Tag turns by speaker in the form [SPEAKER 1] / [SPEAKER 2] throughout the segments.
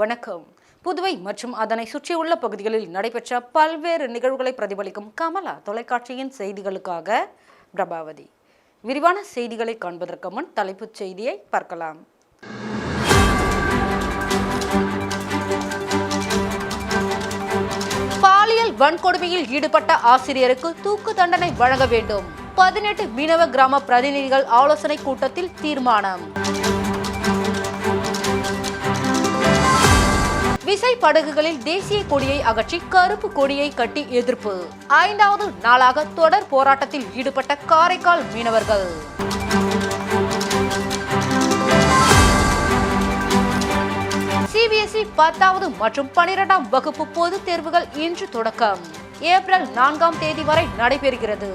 [SPEAKER 1] வணக்கம். புதுவை மற்றும் அதனை சுற்றியுள்ள பகுதிகளில் நடைபெற்ற பல்வேறு நிகழ்வுகளை பிரதிபலிக்கும் கமலா தொலைக்காட்சியின் செய்திகளுக்காக பிரபாவதி. விரிவான செய்திகளை காண்பதற்கு முன் தலைப்புச் செய்தியை பார்க்கலாம். பாலியல் வன்கொடுமையில் ஈடுபட்ட ஆசிரியருக்கு தூக்கு தண்டனை வழங்க வேண்டும். பதினெட்டு மீனவ கிராம பிரதிநிதிகள் ஆலோசனை கூட்டத்தில் தீர்மானம். விசை படகுகளில் தேசிய கொடியை அகற்றி கருப்பு கொடியை கட்டி எதிர்ப்பு. ஐந்தாவது நாளாக தொடர் போராட்டத்தில் ஈடுபட்ட காரைக்கால் மீனவர்கள். சிபிஎஸ்இ பத்தாவது மற்றும் பனிரெண்டாம் வகுப்பு பொதுத் தேர்வுகள் இன்று தொடக்கம். ஏப்ரல் நான்காம் தேதி வரை நடைபெறுகிறது.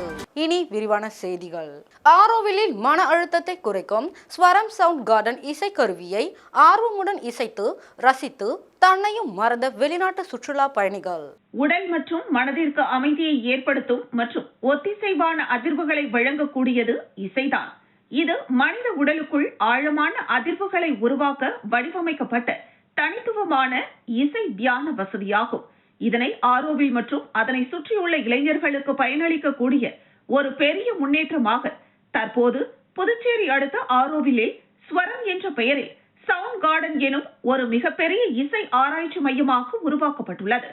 [SPEAKER 1] இனி விரிவான செய்திகள். ஆரோவிலில் மன அழுத்தத்தை குறைக்கும் ஸ்வரம் சவுண்ட் கார்டன் இசைக்கருவியை ஆர்வமுடன் இசைத்து ரசித்து தன்னையும் மறந்த வெளிநாட்டு சுற்றுலா பயணிகள்.
[SPEAKER 2] உடல் மற்றும் மனதிற்கு அமைதியை ஏற்படுத்தும் மற்றும் ஒத்திசைவான அதிர்வுகளை வழங்கக்கூடியது இசைதான். இது மனித உடலுக்குள் ஆழமான அதிர்வுகளை உருவாக்க வடிவமைக்கப்பட்ட தனித்துவமான இசை தியான வசதியாகும். இதனை ஆரோவில் மற்றும் அதனை சுற்றியுள்ள இளைஞர்களுக்கு பயனளிக்கக்கூடிய ஒரு பெரிய முன்னேற்றமாக தற்போது புதுச்சேரி அடுத்த ஆரோவிலே ஸ்வரம் என்ற பெயரில் சவுண்ட் கார்டன் எனும் ஒரு மிகப்பெரிய இசை ஆராய்ச்சி மையமாக உருவாக்கப்பட்டுள்ளது.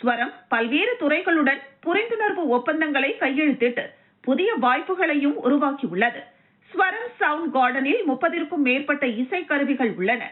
[SPEAKER 2] ஸ்வரம் பல்வேறு துறைகளுடன் புரிந்துணர்வு ஒப்பந்தங்களை கையெழுத்திட்டு புதிய வாய்ப்புகளையும் உருவாக்கியுள்ளது. ஸ்வரம் சவுண்ட் கார்டனில் முப்பதிற்கும் மேற்பட்ட இசை கருவிகள் உள்ளன.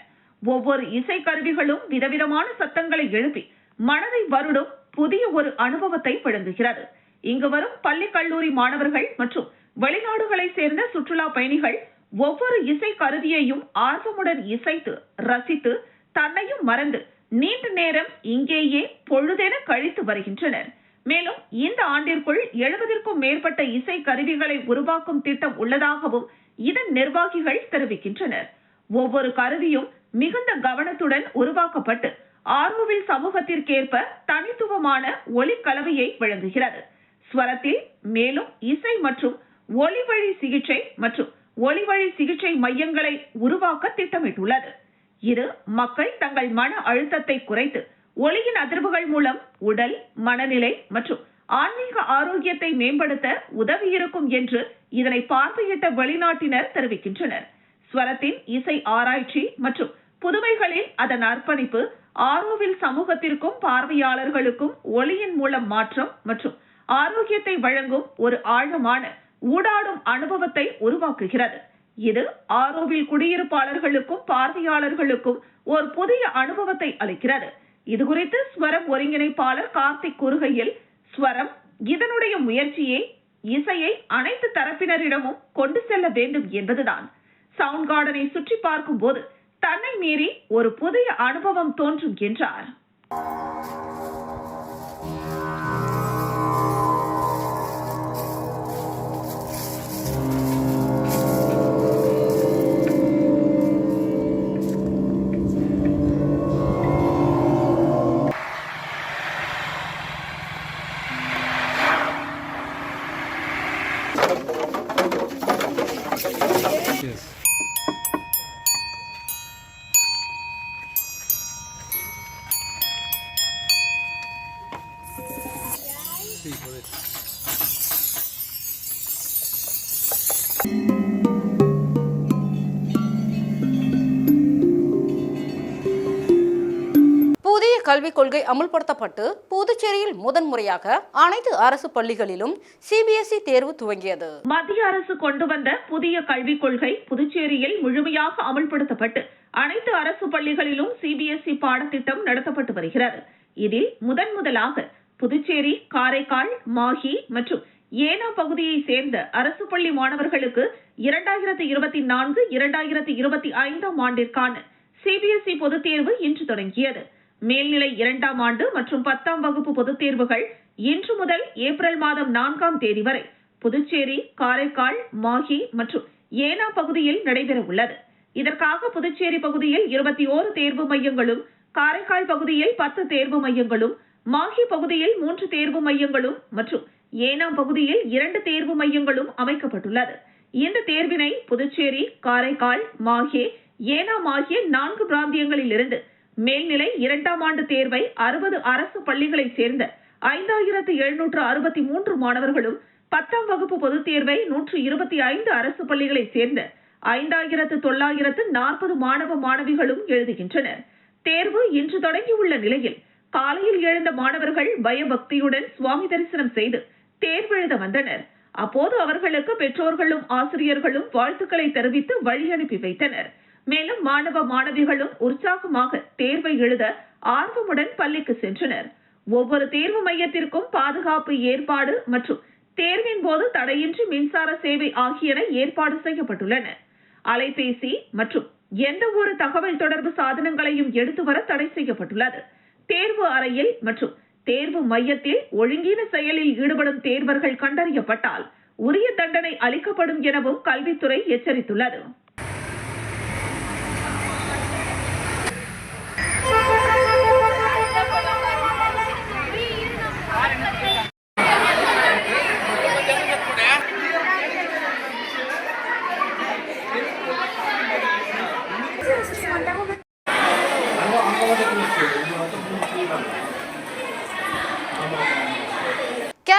[SPEAKER 2] ஒவ்வொரு இசை கருவிகளும் விதவிதமான சத்தங்களை எழுப்பி மனதை வருடும் புதிய ஒரு அனுபவத்தை வழங்குகிறது இங்கு வரும் பள்ளி கல்லூரி மாணவர்கள் மற்றும் வெளிநாடுகளை சேர்ந்த சுற்றுலா பயணிகள் ஒவ்வொரு இசை கருவியையும் ஆர்வமுடன் இசைத்து ரசித்து தன்னையும் மறந்து நீண்ட நேரம் இங்கேயே பொழுதென கழித்து வருகின்றனர். மேலும் இந்த ஆண்டிற்குள் எழுபதிற்கும் மேற்பட்ட இசை கருவிகளை உருவாக்கும் திட்டம் உள்ளதாகவும் இதன் நிர்வாகிகள் தெரிவிக்கின்றனர். ஒவ்வொரு கருவியும் மிகுந்த கவனத்துடன் உருவாக்கப்பட்டு ஆர்வவில் சமூகத்திற்கேற்ப தனித்துவமான ஒலி கலவையை வழங்குகிறது. ஸ்வரத்தில் மேலும் இசை மற்றும் ஒலி வழி சிகிச்சை மற்றும் ஒலி வழி சிகிச்சை மையங்களை உருவாக்க திட்டமிட்டுள்ளது. இது மக்கள் தங்கள் மன அழுத்தத்தை குறைத்து ஒளியின் அதிர்வுகள் மூலம் உடல் மனநிலை மற்றும் ஆன்மீக ஆரோக்கியத்தை மேம்படுத்த உதவி இருக்கும் என்று இதனை பார்வையிட்ட வெளிநாட்டினர் தெரிவிக்கின்றனர். ஸ்வரத்தின் இசை ஆராய்ச்சி மற்றும் புதுமைகளில் அதன் அர்ப்பணிப்பு ஆரோவில் சமூகத்திற்கும் பார்வையாளர்களுக்கும் ஒளியின் மூலம் மாற்றம் மற்றும் ஆரோக்கியத்தை வழங்கும் ஒரு ஆழமான ஊடாடும் அனுபவத்தை உருவாக்குகிறது. இது ஆரோவில் குடியிருப்பாளர்களுக்கும் பார்வையாளர்களுக்கும் ஒரு புதிய அனுபவத்தை அளிக்கிறது. இது குறித்து ஸ்வரம் ஒருங்கிணைப்பாளர் கார்த்திக் கூறுகையில் ஸ்வரம் இதனுடைய முயற்சியே இசையை அனைத்து தரப்பினரிடமும் கொண்டு செல்ல வேண்டும் என்பதுதான். சவுண்ட் கார்டனை சுற்றி பார்க்கும் போது தன்னை மீறி ஒரு புதிய அனுபவம் தோன்றும் என்றார்.
[SPEAKER 1] கல்விக் கொள்கை அமுல்படுத்தப்பட்டு புதுச்சேரியில் முதன்முறையாக அனைத்து அரசு பள்ளிகளிலும் சிபிஎஸ்இ தேர்வு துவங்கியது.
[SPEAKER 2] மத்திய அரசு கொண்டு வந்த புதிய கல்விக் கொள்கை புதுச்சேரியில் முழுமையாக அமல்படுத்தப்பட்டு அனைத்து அரசு பள்ளிகளிலும் சிபிஎஸ்இ பாடத்திட்டம் நடத்தப்பட்டு வருகிறது. இதில் முதன் முதலாக புதுச்சேரி காரைக்கால் மாஹி மற்றும் ஏனா பகுதியை சேர்ந்த அரசு பள்ளி மாணவர்களுக்கு இரண்டாயிரத்தி இருபத்தி நான்கு இரண்டாயிரத்தி இருபத்தி ஐந்தாம் ஆண்டிற்கான சிபிஎஸ்இ பொதுத் தேர்வு இன்று தொடங்கியது. மேல்நிலை இரண்டாம் ஆண்டு மற்றும் பத்தாம் வகுப்பு பொதுத் தேர்வுகள் இன்று முதல் ஏப்ரல் மாதம் நான்காம் தேதி வரை புதுச்சேரி காரைக்கால் மாஹி மற்றும் ஏனா பகுதியில் நடைபெற உள்ளது இதற்காக புதுச்சேரி பகுதியில் இருபத்தி ஓரு தேர்வு மையங்களும் காரைக்கால் பகுதியில் பத்து தேர்வு மையங்களும் மாஹி பகுதியில் மூன்று தேர்வு மையங்களும் மற்றும் ஏனாம் பகுதியில் இரண்டு தேர்வு மையங்களும் அமைக்கப்பட்டுள்ளது. இந்த தேர்வினை புதுச்சேரி காரைக்கால் மாஹே ஏனாம் ஆகிய நான்கு பிராந்தியங்களில் இருந்து மேல்நிலை இரண்டாம் ஆண்டு தேர்வை அறுபது அரசு பள்ளிகளைச் சேர்ந்த ஐந்தாயிரத்து எழுநூற்று அறுபத்தி மூன்று மாணவர்களும் பத்தாம் வகுப்பு பொதுத் தேர்வை நூற்று இருபத்தி ஐந்து அரசு பள்ளிகளைச் சேர்ந்த ஐந்தாயிரத்து தொள்ளாயிரத்து நாற்பது மாணவ மாணவிகளும் எழுதுகின்றனர். தேர்வு இன்று தொடங்கியுள்ள நிலையில் காலையில் எழுந்த மாணவர்கள் பயபக்தியுடன் சுவாமி தரிசனம் செய்து தேர்வெழுத வந்தனர். அப்போது அவர்களுக்கு பெற்றோர்களும் ஆசிரியர்களும் வாழ்த்துக்களை தெரிவித்து வழி அனுப்பி வைத்தனர். மேலும் மாணவ மாணவிகளும் உற்சாகமாக தேர்வை எழுத ஆர்வமுடன் பள்ளிக்கு சென்றனர். ஒவ்வொரு தேர்வு மையத்திற்கும் பாதுகாப்பு ஏற்பாடு மற்றும் தேர்வின் போது தடையின்றி மின்சார சேவை ஆகியன ஏற்பாடு செய்யப்பட்டுள்ளன. அலைபேசி மற்றும் எந்த ஒரு தகவல் தொடர்பு சாதனங்களையும் எடுத்து வர தடை செய்யப்பட்டுள்ளது. தேர்வு அறையில் மற்றும் தேர்வு மையத்தில் ஒழுங்கீன செயலில் ஈடுபடும் தேர்வர்கள் கண்டறியப்பட்டால் உரிய தண்டனை அளிக்கப்படும் எனவும் கல்வித்துறை எச்சரித்துள்ளது.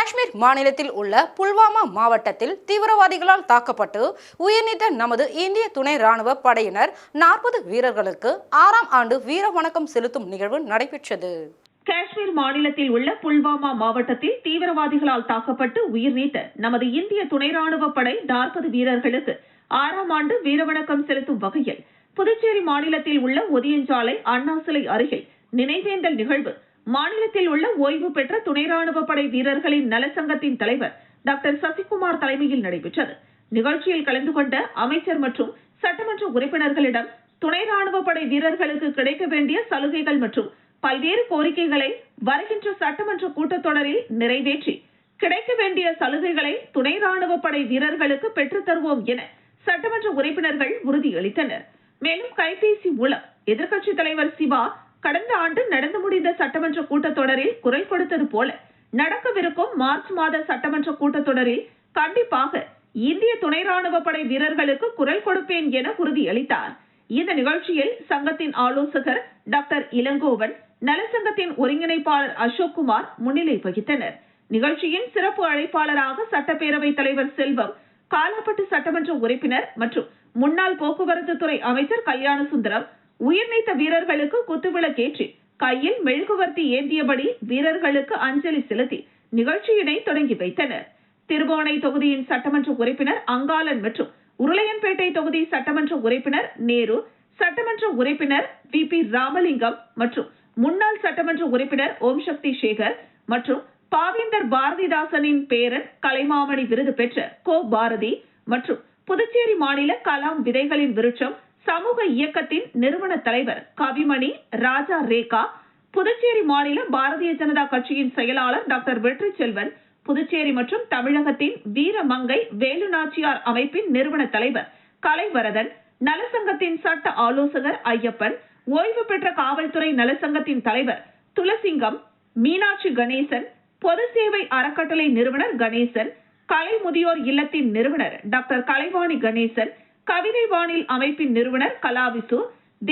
[SPEAKER 1] காஷ்மீர் மாநிலத்தில் உள்ள புல்வாமா மாவட்டத்தில் தீவிரவாதிகளால் தாக்கப்பட்டு உயிர்நீத்த நமது இந்திய துணை ராணுவ படையினர் நாற்பது வீரர்களுக்கு ஆறாம் ஆண்டு வீர வணக்கம் செலுத்தும் நிகழ்வு நடைபெற்றது.
[SPEAKER 2] காஷ்மீர் மாநிலத்தில் உள்ள புல்வாமா மாவட்டத்தில் தீவிரவாதிகளால் தாக்கப்பட்டு உயிர் நீத்த நமது இந்திய துணை ராணுவ படை நாற்பது வீரர்களுக்கு ஆறாம் ஆண்டு வீரவணக்கம் செலுத்தும் வகையில் புதுச்சேரி மாநிலத்தில் உள்ள ஒதியஞ்சாலை அண்ணா சிலை அருகில் நினைவேந்தல் நிகழ்வு மாநிலத்தில் உள்ள ஓய்வு பெற்ற துணை ராணுவ படை வீரர்களின் நலச்சங்கத்தின் தலைவர் டாக்டர் சசிகுமார் தலைமையில் நடைபெற்றது. நிகழ்ச்சியில் கலந்து கொண்ட அமைச்சர் மற்றும் சட்டமன்ற உறுப்பினர்களிடம் துணை ராணுவ படை வீரர்களுக்கு கிடைக்க வேண்டிய சலுகைகள் மற்றும் பல்வேறு கோரிக்கைகளை வருகின்ற சட்டமன்ற கூட்டத்தொடரில் நிறைவேற்றி கிடைக்க வேண்டிய சலுகைகளை துணை ராணுவ படை வீரர்களுக்கு பெற்றுத் தருவோம் என சட்டமன்ற உறுப்பினர்கள் உறுதியளித்தனர். மேலும் கைபேசி மூலம் எதிர்க்கட்சித் தலைவர் சிவா கடந்த ஆண்டு நடந்து முடிந்த சட்டமன்ற கூட்டத்தொடரில் குரல் கொடுத்தது போல நடக்கவிருக்கும் மார்ச் மாத சட்டமன்ற கூட்டத்தொடரில் கண்டிப்பாக இந்திய துணை ராணுவ படை வீரர்களுக்கு குரல் கொடுப்பேன் என உறுதியளித்தார். இந்த நிகழ்ச்சியில் சங்கத்தின் ஆலோசகர் டாக்டர் இளங்கோவன் நலசங்கத்தின் ஒருங்கிணைப்பாளர் அசோக்குமார் முன்னிலை வகித்தனர். நிகழ்ச்சியின் சிறப்பு அழைப்பாளராக சட்டப்பேரவைத் தலைவர் செல்வம் காலாப்பட்டு சட்டமன்ற உறுப்பினர் மற்றும் முன்னாள் போக்குவரத்து துறை அமைச்சர் கல்யாண சுந்தரம் உயிர்நீத்த வீரர்களுக்கு குத்துவிளக்கேற்றி கையில் மெழுகுவர்த்தி ஏந்தியபடி வீரர்களுக்கு அஞ்சலி செலுத்தி நிகழ்ச்சியினை தொடங்கி வைத்தனர். திருகோணை தொகுதியின் சட்டமன்ற உறுப்பினர் அங்காளன் மற்றும் உருளையன்பேட்டை தொகுதி சட்டமன்ற உறுப்பினர் நேரு சட்டமன்ற உறுப்பினர் வி. பி. ராமலிங்கம் மற்றும் முன்னாள் சட்டமன்ற உறுப்பினர் ஓம் சக்தி சேகர் மற்றும் பாவேந்தர் பாரதிதாசனின் பேரன் கலைமாமணி விருது பெற்ற கோ பாரதி மற்றும் புதுச்சேரி மாநில கலாம் விதைகளின் விருட்சம் சமூக இயக்கத்தின் நிறுவன தலைவர் கவிமணி ராஜா ரேகா புதுச்சேரி மாநில பாரதிய ஜனதா கட்சியின் செயலாளர் டாக்டர் வெற்றி செல்வன் புதுச்சேரி மற்றும் தமிழகத்தின் வீரமங்கை வேலு நாச்சியார் அமைப்பின் நிறுவன தலைவர் கலைவரதன் நலசங்கத்தின் சட்ட ஆலோசகர் ஐயப்பன் ஓய்வு பெற்ற காவல்துறை நலசங்கத்தின் தலைவர் துளசிங்கம் மீனாட்சி கணேசன் பொது சேவை அறக்கட்டளை நிறுவனர் கணேசன் கலை முதியோர் இல்லத்தின் நிறுவனர் டாக்டர் கலைவாணி கணேசன் கவிதை வானில் அமைப்பின் நிறுவனர் கலாவிசு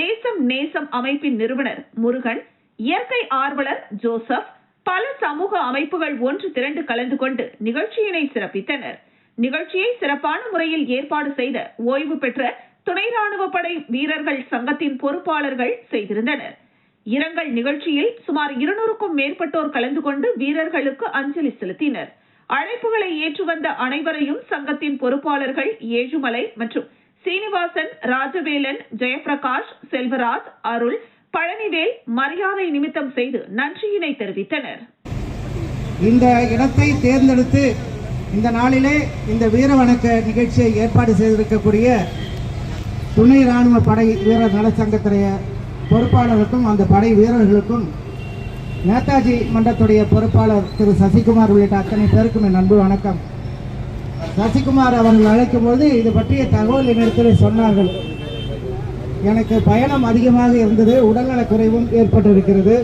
[SPEAKER 2] தேசம் நேசம் அமைப்பின் நிறுவனர் முருகன் இயற்கை ஆர்வலர் ஜோசப் பல சமூக அமைப்புகள் ஒன்று திரண்டு கலந்து கொண்டு நிகழ்ச்சியினை சிறப்பித்தனர். நிகழ்ச்சியை சிறப்பான முறையில் ஏற்பாடு செய்த ஓய்வு பெற்ற துணை ராணுவ படை வீரர்கள் சங்கத்தின் பொறுப்பாளர்கள் செய்திருந்தனர். இரங்கல் நிகழ்ச்சியில் சுமார் இருநூறுக்கும் மேற்பட்டோர் கலந்து கொண்டு வீரர்களுக்கு அஞ்சலி செலுத்தினர். அழைப்புகளை ஏற்று வந்த அனைவரையும் சங்கத்தின் பொறுப்பாளர்கள் ஏழுமலை மற்றும் சீனிவாசன் ராஜவேலன் ஜெயபிரகாஷ் செல்வராஜ் அருள் பழனிவேல் மரியாதை நிமித்தம் செய்து நன்றியினை தெரிவித்தனர்.
[SPEAKER 3] இந்த இடத்தை தேர்ந்தெடுத்து இந்த நாளிலே இந்த வீர வணக்க நிகழ்ச்சியை ஏற்பாடு செய்திருக்கக்கூடிய துணை ராணுவ படை வீரர் நலச்சங்கத்துடைய பொறுப்பாளருக்கும் அந்த படை வீரர்களுக்கும் நேதாஜி மன்றத்துடைய பொறுப்பாளர் திரு சசிகுமார் உள்ளிட்ட அத்தனை பேருக்கும் என் அன்பு வணக்கம். சசிகுமார் அவர்கள் அழைக்கும் போது இது பற்றிய தகவல் என்னிடத்தில் சொன்னார்கள். எனக்கு பயணம் அதிகமாக இருந்தது உடல்நலக் குறைவும் ஏற்பட்டிருக்கிறது.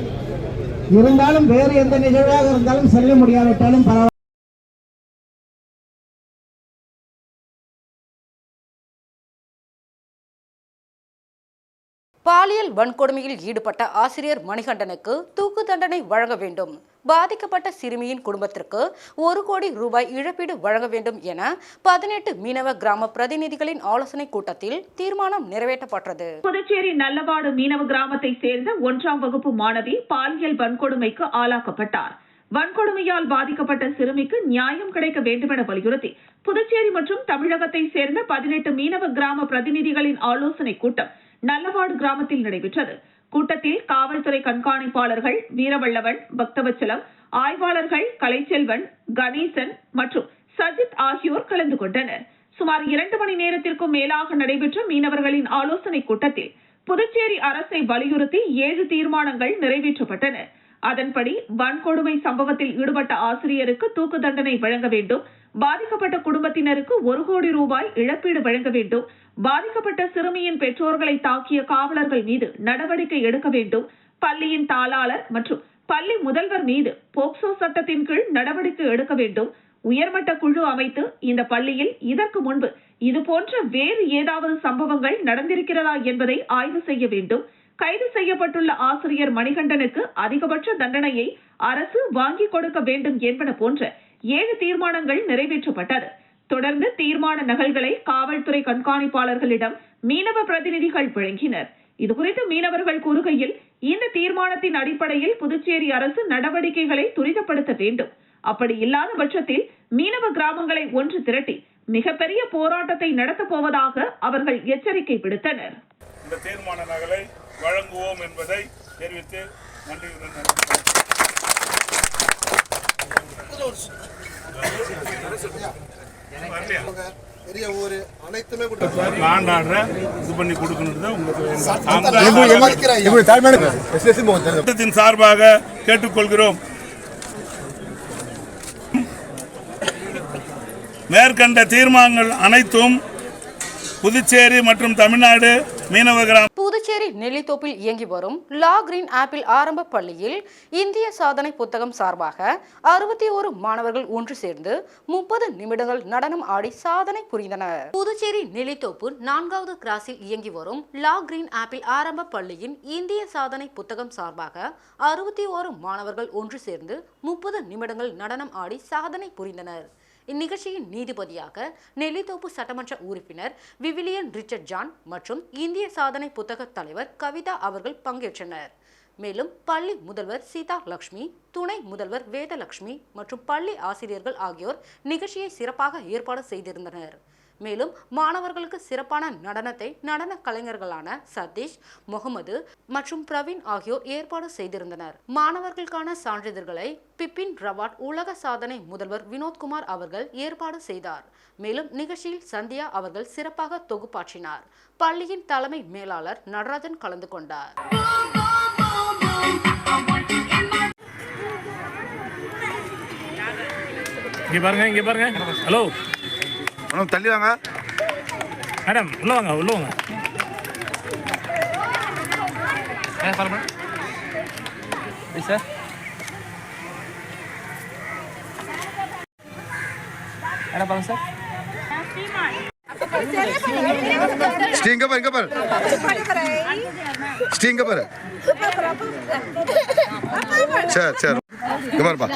[SPEAKER 3] இருந்தாலும் வேறு எந்த நிகழ்வாக இருந்தாலும் செல்ல முடியாவிட்டாலும் பரவாயில்லை.
[SPEAKER 1] பாலியல் வன்கொடுமையில் ஈடுபட்ட ஆசிரியர் மணிகண்டனுக்கு தூக்கு தண்டனை வழங்க வேண்டும். பாதிக்கப்பட்ட சிறுமியின் குடும்பத்திற்கு ஒரு கோடி ரூபாய் இழப்பீடு வழங்க வேண்டும் என பதினெட்டு மீனவ கிராம பிரதிநிதிகளின் ஆலோசனை கூட்டத்தில் தீர்மானம் நிறைவேற்றப்பட்டது.
[SPEAKER 2] புதுச்சேரி நல்லவாடு மீனவ கிராமத்தை சேர்ந்த ஒன்றாம் வகுப்பு மாணவி பாலியல் வன்கொடுமைக்கு ஆளாக்கப்பட்டார். வன்கொடுமையால் பாதிக்கப்பட்ட சிறுமிக்கு நியாயம் கிடைக்க வேண்டுமென வலியுறுத்தி புதுச்சேரி மற்றும் தமிழகத்தை சேர்ந்த பதினெட்டு மீனவ கிராம பிரதிநிதிகளின் ஆலோசனை கூட்டம் நல்லவாடு கிராமத்தில் நடைபெற்றது. கூட்டத்தில் காவல்துறை கண்காணிப்பாளர்கள் வீரவல்லவன் பக்தவச்சலம் ஆய்வாளர்கள் கலைச்செல்வன் கணேசன் மற்றும் சஜித் ஆகியோர் கலந்து கொண்டனர். சுமார் இரண்டு மணி நேரத்திற்கும் மேலாக நடைபெற்ற மீனவர்களின் ஆலோசனை கூட்டத்தில் புதுச்சேரி அரசை வலியுறுத்தி ஏழு தீர்மானங்கள் நிறைவேற்றப்பட்டன. அதன்படி வன்கொடுமை சம்பவத்தில் ஈடுபட்ட ஆசிரியருக்கு தூக்கு தண்டனை வழங்க வேண்டும். பாதிக்கப்பட்ட குடும்பத்தினருக்கு ஒரு கோடி ரூபாய் இழப்பீடு வழங்க வேண்டும். பாதிக்கப்பட்ட சிறுமியின் பெற்றோர்களை தாக்கிய காவலர்கள் மீது நடவடிக்கை எடுக்க வேண்டும். பள்ளியின் தாளாளர் மற்றும் பள்ளி முதல்வர் மீது போக்சோ சட்டத்தின் கீழ் நடவடிக்கை எடுக்க வேண்டும். உயர்மட்ட குழு அமைத்து இந்த பள்ளியில் இதற்கு முன்பு இதுபோன்ற வேறு ஏதாவது சம்பவங்கள் நடந்திருக்கிறதா என்பதை ஆய்வு செய்ய வேண்டும். கைது செய்யப்பட்டுள்ள ஆசிரியர் மணிகண்டனுக்கு அதிகபட்ச தண்டனையை அரசு வாங்கிக் கொடுக்க வேண்டும் என்பன போன்ற ஏழு தீர்மானங்கள் நிறைவேற்றப்பட்டது. தொடர்ந்து தீர்மான நகல்களை காவல்துறை கண்காணிப்பாளர்களிடம் மீனவ பிரதிநிதிகள் வழங்கினர். இதுகுறித்து மீனவர்கள் கூறுகையில் இந்த தீர்மானத்தின் அடிப்படையில் புதுச்சேரி அரசு நடவடிக்கைகளை துரிதப்படுத்த வேண்டும். அப்படி இல்லாத பட்சத்தில் மீனவ கிராமங்களை ஒன்று திரட்டி மிகப்பெரிய போராட்டத்தை நடத்தப் போவதாக அவர்கள் எச்சரிக்கை விடுத்தனர்.
[SPEAKER 4] இந்த தீர்மான நகலை வழங்குவோம் என்பதை தெரிவித்து நன்றியுடன் நன்றி.
[SPEAKER 5] பெரிய ஊரு அனைத்துமே
[SPEAKER 4] சார்பாக கேட்டுக்கொள்கிறோம். மேற்கண்ட தீர்மானங்கள் அனைத்தும் புதுச்சேரி மற்றும் தமிழ்நாடு மீனவ
[SPEAKER 1] புதுச்சேரி நெல்லித்தோப்பில் இயங்கி வரும் லா கிரீன் ஆப்பிள் ஆரம்ப பள்ளியில் இந்திய சாதனை புத்தகம் சார்பாக அறுபத்தி ஒரு மாணவர்கள் ஒன்று சேர்ந்து முப்பது நிமிடங்கள் நடனம் ஆடி சாதனை புரிந்தனர். புதுச்சேரி நெல்லித்தோப்பு நான்காவது கிராஸில் இயங்கி வரும் லா கிரீன் ஆப்பிள் ஆரம்ப பள்ளியின் இந்திய சாதனை புத்தகம் சார்பாக அறுபத்தி ஒரு மாணவர்கள் ஒன்று சேர்ந்து முப்பது நிமிடங்கள் நடனம் ஆடி சாதனை புரிந்தனர். இந்நிகழ்ச்சியின் நீதிபதியாக நெல்லித்தோப்பு சட்டமன்ற உறுப்பினர் விவிலியன் ரிச்சர்ட் ஜான் மற்றும் இந்திய சாதனை புத்தக தலைவர் கவிதா அவர்கள் பங்கேற்றனர். மேலும் பள்ளி முதல்வர் சீதா லக்ஷ்மி துணை முதல்வர் வேதலட்சுமி மற்றும் பள்ளி ஆசிரியர்கள் ஆகியோர் நிகழ்ச்சியை சிறப்பாக ஏற்பாடு செய்திருந்தனர். மேலும் மாணவர்களுக்கு சிறப்பான நடனத்தை நடன கலைஞர்களான சதீஷ் முகமது மற்றும் பிரவீன் ஆகியோர் ஏற்பாடு செய்திருந்தனர். மாணவர்களுக்கான சான்றிதழ்களை பிபின் ரவாட் உலக சாதனை முதல்வர் வினோத்குமார் அவர்கள் ஏற்பாடு செய்தார். மேலும் நிகழ்ச்சியில் சந்தியா அவர்கள் சிறப்பாக தொகுப்பாற்றினார். பள்ளியின் தலைமை மேலாளர் நடராஜன் கலந்து கொண்டார்.
[SPEAKER 6] இங்கே பாருங்க இங்கே பாருங்க. ஹலோ
[SPEAKER 7] மேடம் தள்ளி வாங்க.
[SPEAKER 6] மேடம் உள்ள வாங்க உள்ள வாங்க.
[SPEAKER 8] சார் என்ன பாருங்க சார்
[SPEAKER 7] ஸ்ரீ இங்க பாரு இங்க பாரு. ஸ்ரீ இங்க பாரு. சரி சரி. இங்க பாருப்பா.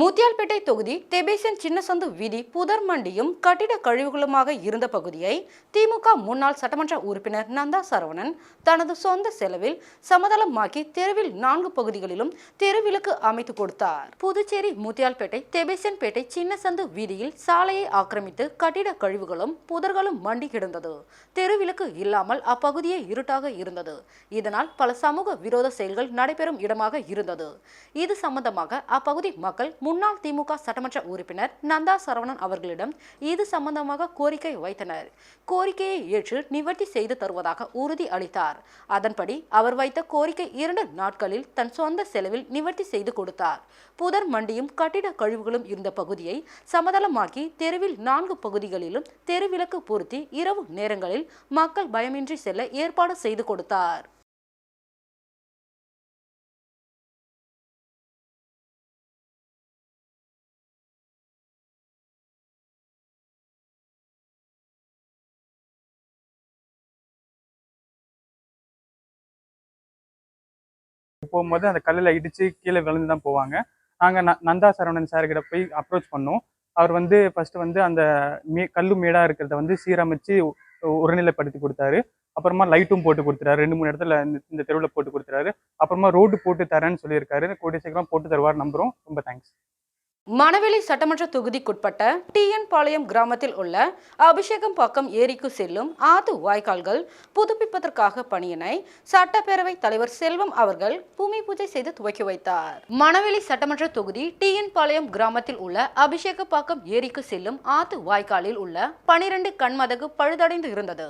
[SPEAKER 1] முத்தியால்பேட்டை தொகுதி தெபேசன் சின்னசந்து வீதி புதர் மண்டியும் கட்டிட கழிவுகளுமாக இருந்த பகுதியை திமுக முன்னாள் சட்டமன்ற உறுப்பினர் நந்தா சரவணன் தனது சொந்த செலவில் சமதளமாக்கி தெருவில் நான்கு பகுதிகளிலும் தெருவிளக்கு அமைத்து கொடுத்தார். புதுச்சேரி முத்தியால்பேட்டை தெபேசன்பேட்டை சின்னசந்து வீதியில் சாலையை ஆக்கிரமித்து கட்டிட கழிவுகளும் புதர்களும் மண்டி கிடந்தது. தெருவிளக்கு இல்லாமல் அப்பகுதியே இருட்டாக இருந்தது. இதனால் பல சமூக விரோத செயல்கள் நடைபெறும் இடமாக இருந்தது. இது சம்பந்தமாக அப்பகுதி மக்கள் முன்னாள் திமுக சட்டமன்ற உறுப்பினர் நந்தா சரவணன் அவர்களிடம் இது சம்பந்தமாக கோரிக்கை வைத்தனர். கோரிக்கையை ஏற்று நிவர்த்தி செய்து தருவதாக உறுதி அளித்தார். அதன்படி அவர் வைத்த கோரிக்கை இரண்டு நாட்களில் தன் சொந்த செலவில் நிவர்த்தி செய்து கொடுத்தார். புதர் மண்டியும் கட்டிட கழிவுகளும் இருந்த பகுதியை சமதளமாக்கி தெருவில் நான்கு பகுதிகளிலும் தெருவிளக்கு பொருத்தி இரவு நேரங்களில் மக்கள் பயமின்றி செல்ல ஏற்பாடு செய்து கொடுத்தார்.
[SPEAKER 9] போகும்போது அந்த கல்லில் இடித்து கீழே விழுந்து தான் போவாங்க. நாங்கள் நந்தா சரவணன் சார்கிட்ட போய் அப்ரோச் பண்ணோம். அவர் வந்து ஃபஸ்ட்டு வந்து அந்த மே கல் மேடாக இருக்கிறத வந்து சீரமைச்சு உரநிலைப்படுத்தி ஒருநிலைப்படுத்தி கொடுத்தாரு. அப்புறமா லைட்டும் போட்டு கொடுத்துறாரு ரெண்டு மூணு இடத்துல இந்த- இந்த தெருவில் போட்டு கொடுத்துறாரு அப்புறமா ரோடு போட்டு தரேன்னு சொல்லியிருக்காரு. கூடிய சீக்கிரம் போட்டு தருவார் நம்புகிறோம் ரொம்ப தேங்க்ஸ்
[SPEAKER 1] மணவெளி சட்டமன்ற தொகுதிக்குட்பட்ட டிஎன் பாளையம் கிராமத்தில் உள்ள அபிஷேகம் பாக்கம் ஏரிக்கு செல்லும் ஆத்து வாய்க்கால்கள் புதுப்பிப்பதற்காக பணியினை சட்டப்பேரவை தலைவர் செல்வம் அவர்கள் பூமி பூஜை செய்து துவக்கி வைத்தார். மணவெளி சட்டமன்ற தொகுதி டிஎன் பாளையம் கிராமத்தில் உள்ள அபிஷேக பாக்கம் ஏரிக்கு செல்லும் ஆத்து வாய்க்காலில் உள்ள பனிரெண்டு கண்மதகு பழுதடைந்து இருந்தது.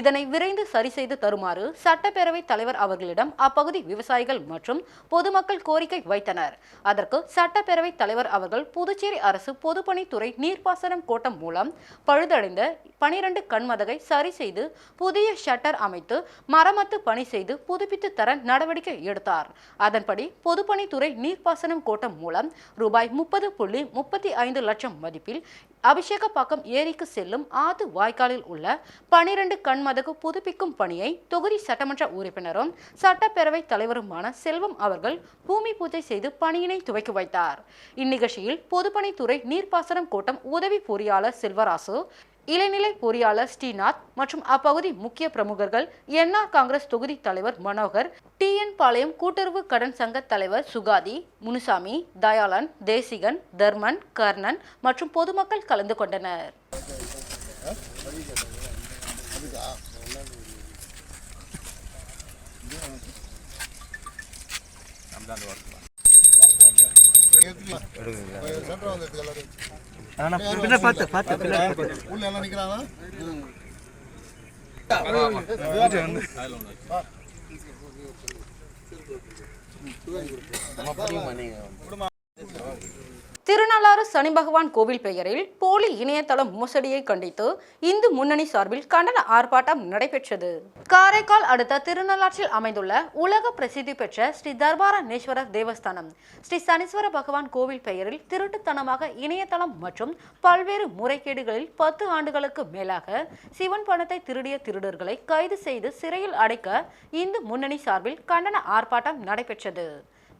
[SPEAKER 1] இதனை விரைந்து சரி செய்து தருமாறு சட்டப்பேரவை தலைவர் அவர்களிடம் அப்பகுதி விவசாயிகள் மற்றும் பொதுமக்கள் கோரிக்கை வைத்தனர். அதற்கு சட்டப்பேரவை தலைவர் அவர்கள் புதுச்சேரி அரசு பொதுப்பணித்துறை நீர்ப்பாசனம் கோட்டம் மூலம் பழுதடைந்த பனிரெண்டு கண்மதகை சரி செய்து புதிய ஷட்டர் அமைத்து மரமத்து பணி செய்து புதுப்பித்து தர நடவடிக்கை எடுத்தார். அதன்படி பொதுப்பணித்துறை நீர்ப்பாசனம் கோட்டம் மூலம் ரூபாய் முப்பது புள்ளி முப்பத்தி ஐந்து லட்சம் மதிப்பில் அபிஷேகப்பாக்கம் ஏரிக்கு செல்லும் ஆத்து வாய்க்காலில் உள்ள பனிரெண்டு கண்மதகு புதுப்பிக்கும் பணியை தொகுதி சட்டமன்ற உறுப்பினரும் சட்டப்பேரவை தலைவருமான செல்வம் அவர்கள் பூமி பூஜை செய்து பணியினை துவக்கி வைத்தார். இந்நிகழ்ச்சியில் பொதுப்பணித்துறை நீர்ப்பாசனம் கூட்டம் உதவி பொறியாளர் செல்வராசு இளநிலை பொறியாளர் ஸ்ரீநாத் மற்றும் அப்பகுதி முக்கிய பிரமுகர்கள் என்ஆர் காங்கிரஸ் தொகுதி தலைவர் மனோகர் டிஎன் பாளையம் கூட்டுறவு கடன் சங்க தலைவர் சுகாதி முனுசாமி தயாளன் தேசிகன் தர்மன் கர்ணன் மற்றும் பொதுமக்கள் கலந்து கொண்டனர்.
[SPEAKER 5] சென்டர் எல்லாரும்
[SPEAKER 8] பின்ன பார்த்து பார்த்து பின்ன
[SPEAKER 5] உள்ள எல்லாம் நிக்கிறாங்க
[SPEAKER 1] திருநள்ளாறு சனி பகவான் கோவில் பெயரில் போலி இணையதளம் மோசடியை கண்டித்து இந்து முன்னணி சார்பில் கண்டன ஆர்ப்பாட்டம் நடைபெற்றது. காரைக்கால் அடுத்த திருநள்ளாற்றில் அமைந்துள்ள உலக பிரசித்தி பெற்ற ஸ்ரீ தர்பாரணேஸ்வரர் தேவஸ்தானம் ஸ்ரீ சனீஸ்வர பகவான் கோவில் பெயரில் திருட்டுத்தனமாக இணையதளம் மற்றும் பல்வேறு முறைகேடுகளில் பத்து ஆண்டுகளுக்கு மேலாக சிவன் பணத்தை திருடிய திருடர்களை கைது செய்து சிறையில் அடைக்க இந்து முன்னணி சார்பில் கண்டன ஆர்ப்பாட்டம் நடைபெற்றது.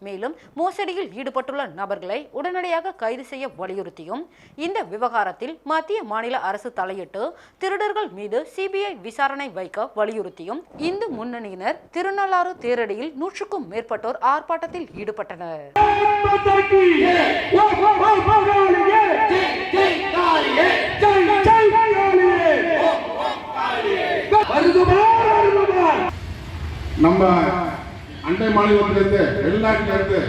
[SPEAKER 1] மேலும் மோசடியில் ஈடுபட்டுள்ள நபர்களை உடனடியாக கைது செய்ய வலியுறுத்தியும் இந்த விவகாரத்தில் மத்திய மாநில அரசு தலையிட்டு திருடர்கள் மீது சிபிஐ விசாரணை வைக்க வலியுறுத்தியும் இந்து முன்னணியினர் திருநள்ளாறு தேரடியில் நூற்றுக்கும் மேற்பட்டோர் ஆர்ப்பாட்டத்தில் ஈடுபட்டனர்.
[SPEAKER 10] நம்ம அண்டை மாநிலத்திலிருந்து வெளிநாட்டிலிருந்து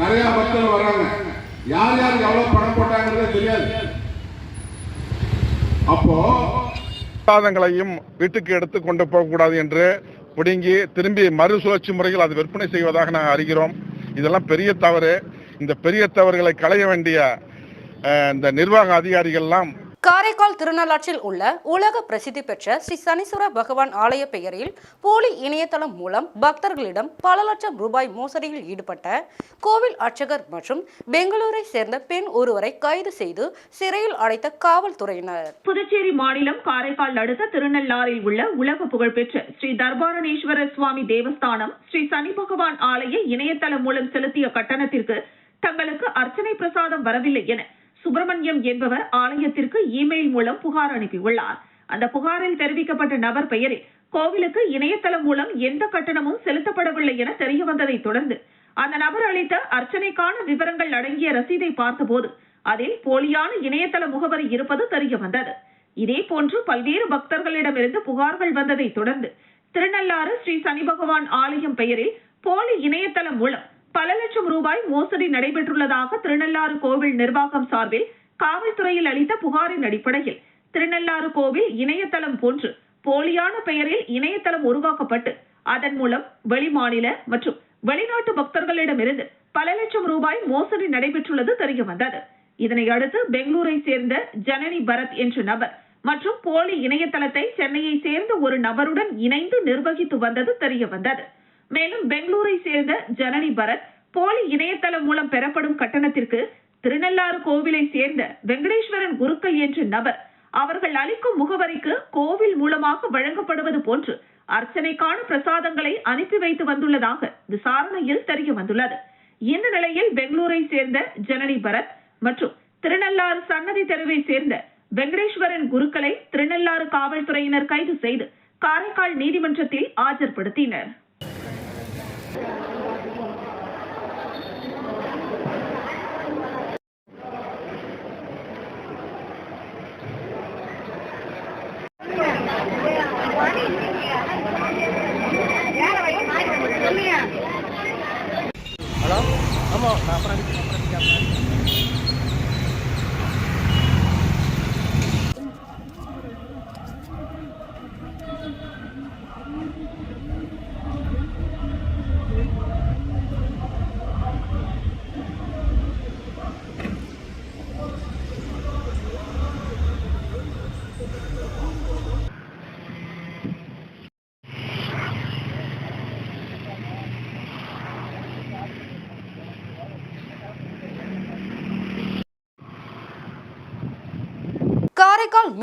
[SPEAKER 10] நிறைய மக்கள் வர்றாங்க யார் யார் எவ்வளவு பணம் போட்டாங்கிறதே தெரியாது. அப்போ
[SPEAKER 7] சாதங்களையும் வீட்டுக்கு எடுத்து கொண்டு போகக்கூடாது என்று பிடுங்கி திரும்பி மறுசுழற்சி முறையில் அது விற்பனை செய்வதாக நாங்கள் அறிகிறோம். இதெல்லாம் பெரிய தவறு. இந்த பெரிய தவறுகளை களைய வேண்டிய இந்த நிர்வாக அதிகாரிகள்லாம்
[SPEAKER 1] காரைக்கால் திருநள்ளாற்றில் உள்ள உலக பிரசித்தி பெற்ற ஸ்ரீ சனீஸ்வர பகவான் ஆலய பெயரில் போலி இணையதளம் மூலம் பக்தர்களிடம் பல லட்சம் ரூபாய் மோசடியில் ஈடுபட்ட கோவில் அர்ச்சகர் மற்றும் பெங்களூரை சேர்ந்த பெண் ஒருவரை கைது செய்து சிறையில் அடைத்த காவல்துறையினர்.
[SPEAKER 2] புதுச்சேரி மாநிலம் காரைக்கால் அடுத்த திருநள்ளாறில் உள்ள உலக புகழ்பெற்ற ஸ்ரீ தர்பாரணேஸ்வரர் சுவாமி தேவஸ்தானம் ஸ்ரீ சனி பகவான் ஆலய இணையதளம் மூலம் செலுத்திய கட்டணத்திற்கு தங்களுக்கு அர்ச்சனை பிரசாதம் வரவில்லை என சுப்பிரமணியம் என்பவர் ஆலயத்திற்கு இமெயில் மூலம் புகார் அனுப்பியுள்ளார். அந்த புகாரில் தெரிவிக்கப்பட்ட நபர் பெயரில் கோவிலுக்கு இணையதளம் மூலம் எந்த கட்டணமும் செலுத்தப்படவில்லை என தெரிய வந்ததை தொடர்ந்து அந்த நபர் அளித்த அர்ச்சனைக்கான விவரங்கள் அடங்கிய ரசீதை பார்த்தபோது அதில் போலியான இணையதள முகவரி இருப்பது தெரிய வந்தது. இதே போன்று பல்வேறு பக்தர்களிடமிருந்து புகார்கள் வந்ததை தொடர்ந்து திருநள்ளாறு ஸ்ரீ சனி பகவான் ஆலயம் பெயரில் போலி இணையதளம் மூலம் பல லட்சம் ரூபாய் மோசடி நடைபெற்றுள்ளதாக திருநள்ளாறு கோவில் நிர்வாகம் சார்பில் காவல்துறையில் அளித்த புகாரின் அடிப்படையில் திருநள்ளாறு கோவில் இணையதளம் போன்று போலியான பெயரில் இணையதளம் உருவாக்கப்பட்டு அதன் மூலம் வெளிமாநில மற்றும் வெளிநாட்டு பக்தர்களிடமிருந்து பல லட்சம் ரூபாய் மோசடி நடைபெற்றுள்ளது தெரிய வந்தது இதனை அடுத்து பெங்களூரை சேர்ந்த ஜனனி பரத் என்ற நபர் மற்றும் போலி இணையதளத்தை சென்னையை சேர்ந்த ஒரு நபருடன் இணைந்து நிர்வகித்து வந்தது தெரிய வந்தது மேலும் பெங்களூரை சேர்ந்த ஜனனி பரத் போலி இணையதளம் மூலம் பெறப்படும் கட்டணத்திற்கு திருநள்ளாறு கோவிலை சேர்ந்த வெங்கடேஸ்வரன் குருக்கள் என்ற நபர் அவர்கள் அளிக்கும் முகவரிக்கு கோவில் மூலமாக வழங்கப்படுவது போன்று அர்ச்சனைக்கான பிரசாதங்களை அனுப்பி வைத்து வந்துள்ளதாக விசாரணையில் தெரிய வந்துள்ளது. இந்த நிலையில் பெங்களூரை சேர்ந்த ஜனனி பரத் மற்றும் திருநள்ளாறு சன்னதி தெருவை சேர்ந்த வெங்கடேஸ்வரன் குருக்களை திருநள்ளாறு காவல்துறையினர் கைது செய்து காரைக்கால் நீதிமன்றத்தில் ஆஜர்படுத்தினர்.
[SPEAKER 1] காரைக்கால்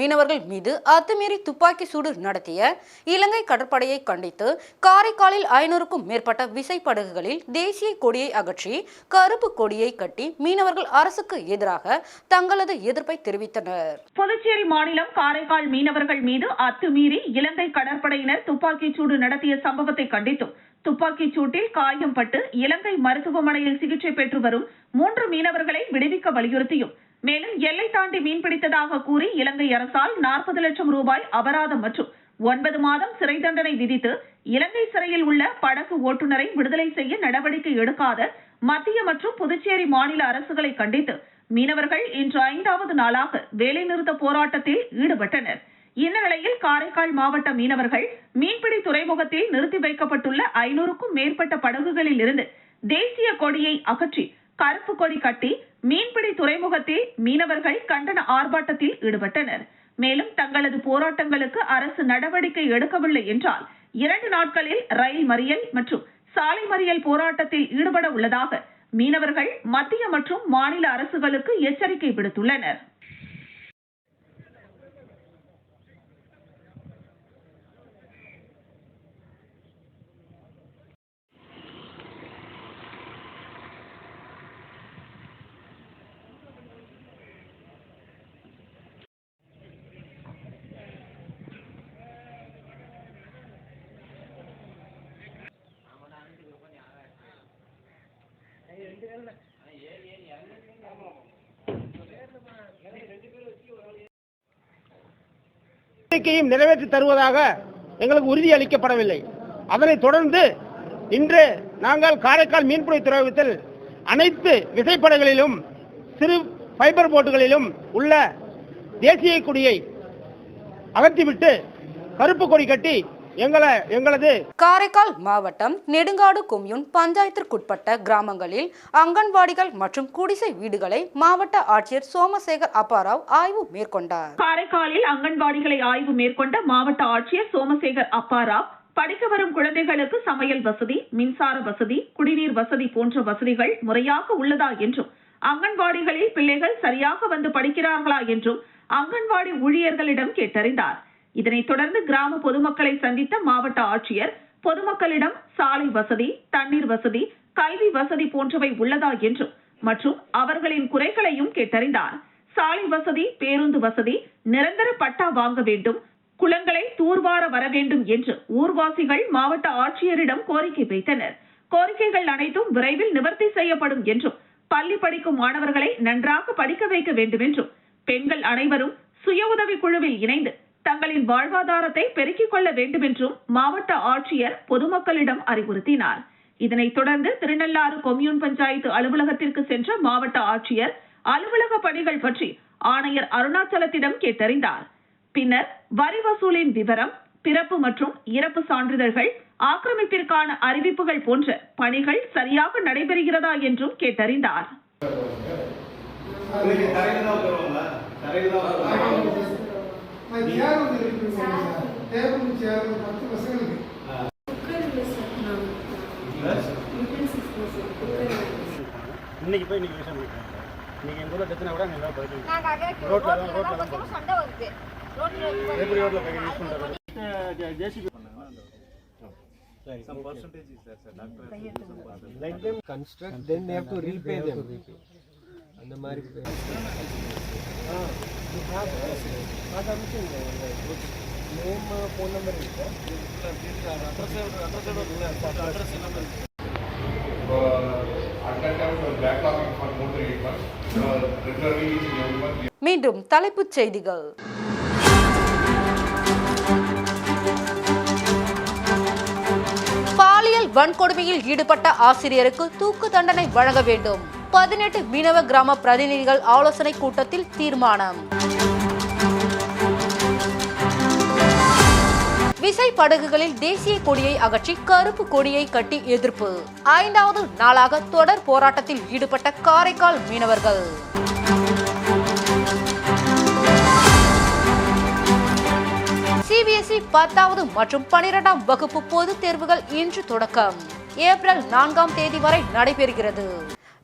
[SPEAKER 1] மீனவர்கள் மீது அத்துமீறி துப்பாக்கி சூடு நடத்திய இலங்கை கடற்படையை கண்டித்து காரைக்காலில் ஐநூறுக்கும் மேற்பட்ட விசைப்படகுகளில் தேசிய கொடியை அகற்றி கருப்பு கொடியை கட்டி மீனவர்கள் அரசுக்கு எதிராக தங்களது எதிர்ப்பை தெரிவித்தனர்.
[SPEAKER 2] புதுச்சேரி மாநிலம் காரைக்கால் மீனவர்கள் மீது அத்துமீறி இலங்கை கடற்படையினர் துப்பாக்கிச் சூடு நடத்திய சம்பவத்தை கண்டித்தும் துப்பாக்கிச் சூட்டில் காயம் பட்டு இலங்கை மருத்துவமனையில் சிகிச்சை பெற்று வரும் மூன்று மீனவர்களை விடுவிக்க வலியுறுத்தியும் மேலும் எல்லை தாண்டி மீன்பிடித்ததாக கூறி இலங்கை அரசால் நாற்பது லட்சம் ரூபாய் அபராதம் மற்றும் ஒன்பது மாதம் சிறை தண்டனை விதித்து இலங்கை சிறையில் உள்ள படகு ஓட்டுநரை விடுதலை செய்ய நடவடிக்கை எடுக்காத மத்திய மற்றும் புதுச்சேரி மாநில அரசுகளை கண்டித்து மீனவர்கள் இன்று ஐந்தாவது நாளாக வேலைநிறுத்த போராட்டத்தில் ஈடுபட்டனர். இந்த நிலையில் காரைக்கால் மாவட்ட மீனவர்கள் மீன்பிடி துறைமுகத்தில் நிறுத்தி வைக்கப்பட்டுள்ள ஐநூறுக்கும் மேற்பட்ட படகுகளில் இருந்து தேசிய கொடியை அகற்றி கருப்பு கொடி கட்டி மீன்பிடி துறைமுகத்தில் மீனவர்கள் கண்டன ஆர்ப்பாட்டத்தில் ஈடுபட்டனர். மேலும் தங்களது போராட்டங்களுக்கு அரசு நடவடிக்கை எடுக்கவில்லை என்றால் இரண்டு நாட்களில் ரயில் மறியல் மற்றும் சாலை மறியல் போராட்டத்தில் ஈடுபட உள்ளதாக மீனவர்கள் மத்திய மற்றும் மாநில அரசுகளுக்கு எச்சரிக்கை விடுத்துள்ளனர்.
[SPEAKER 3] கோரிக்கையும் நிறைவேற்றி தருவதாக எங்களுக்கு உறுதி அளிக்கப்படவில்லை. அதனைத் தொடர்ந்து இன்று நாங்கள் காரைக்கால் மீன்பிடி துறைமுகத்தில் அனைத்து விசைப்படகுகளிலும் சிறு ஃபைபர் போட்டுகளிலும் உள்ள தேசிய கொடியை அகற்றிவிட்டு கருப்பு கொடி கட்டி எங்களை எங்களது.
[SPEAKER 1] காரைக்கால் மாவட்டம் நெடுங்காடு கொம்யூன் பஞ்சாயத்திற்குட்பட்ட கிராமங்களில் அங்கன்வாடிகள் மற்றும் குடிசை வீடுகளை மாவட்ட ஆட்சியர் சோமசேகர் அப்பாராவ் ஆய்வு மேற்கொண்டார்.
[SPEAKER 2] காரைக்காலில் அங்கன்வாடிகளை ஆய்வு மேற்கொண்ட மாவட்ட ஆட்சியர் சோமசேகர் அப்பாராவ் படிக்க வரும் குழந்தைகளுக்கு சமையல் வசதி மின்சார வசதி குடிநீர் வசதி போன்ற வசதிகள் முறையாக உள்ளதா என்றும் அங்கன்வாடிகளில் பிள்ளைகள் சரியாக வந்து படிக்கிறார்களா என்றும் அங்கன்வாடி ஊழியர்களிடம் கேட்டறிந்தார். இதனைத் தொடர்ந்து கிராம பொதுமக்களை சந்தித்த மாவட்ட ஆட்சியர் பொதுமக்களிடம் சாலை வசதி தண்ணீர் வசதி கல்வி வசதி போன்றவை உள்ளதா என்றும் மற்றும் அவர்களின் குறைகளையும் கேட்டறிந்தார். சாலை வசதி பேருந்து வசதி நிரந்தர பட்டா வாங்க வேண்டும் குளங்களை தூர்வார வர வேண்டும் என்று ஊர்வாசிகள் மாவட்ட ஆட்சியரிடம் கோரிக்கை வைத்தனர். கோரிக்கைகள் அனைத்தும் விரைவில் நிவர்த்தி செய்யப்படும் என்றும் பள்ளி படிக்கும் மாணவர்களை நன்றாக படிக்க வைக்க வேண்டும் என்றும் பெண்கள் அனைவரும் சுய உதவி குழுவில் இணைந்து தங்களின் வாழ்வாதாரத்தை பெருக்கிக் கொள்ள வேண்டும் என்றும் மாவட்ட ஆட்சியர் பொதுமக்களிடம் அறிவுறுத்தினார். இதனைத் தொடர்ந்து திருநள்ளாறு கொம்யூன் பஞ்சாயத்து அலுவலகத்திற்கு சென்ற மாவட்ட ஆட்சியர் அலுவலக பணிகள் பற்றி ஆணையர் அருணாச்சலத்திடம் கேட்டறிந்தார். பின்னர் வரி வசூலின் விவரம் பிறப்பு மற்றும் இறப்பு சான்றிதழ்கள் ஆக்கிரமிப்பிற்கான அறிவிப்புகள் போன்ற பணிகள் சரியாக நடைபெறுகிறதா என்றும் கேட்டறிந்தார்.
[SPEAKER 5] சேர் வந்து சார். Table chair. பத்து பசங்களுக்கு
[SPEAKER 8] இன்னைக்கு போய் இன்னைக்கு விஷயம் நீங்கள் எங்கள் ஊரில் டெத்துனா கூட அங்கே எல்லாம் போயிட்டு
[SPEAKER 11] ரோட்ல தான் சண்டை வருது. ரோட்ல
[SPEAKER 8] எப்படி ரோட்டில் போய் யூஸ் பண்ணுறது JCB
[SPEAKER 12] let them construct then they have to repay them. அந்த மாதிரி அது அனுப்பிச்சுங்க நேம் ஃபோன் நம்பர் இருக்கு.
[SPEAKER 1] மீண்டும் தலைப்புச் செய்திகள். பாலியல் வன்கொடுமையில் ஈடுபட்ட ஆசிரியருக்கு தூக்கு தண்டனை வழங்க வேண்டும். பதினெட்டு மீனவ கிராம பிரதிநிதிகள் ஆலோசனை கூட்டத்தில் தீர்மானம். விசை படகுகளில் தேசிய கொடியை அகற்றி கருப்பு கொடியை கட்டி எதிர்ப்பு. ஐந்தாவது நாளாக தொடர் போராட்டத்தில் ஈடுபட்ட காரைக்கால் மீனவர்கள். சிபிஎஸ்இ பத்தாவது மற்றும் பனிரெண்டாம் வகுப்பு பொதுத் தேர்வுகள் இன்று தொடக்கம். ஏப்ரல் நான்காம் தேதி வரை நடைபெறுகிறது.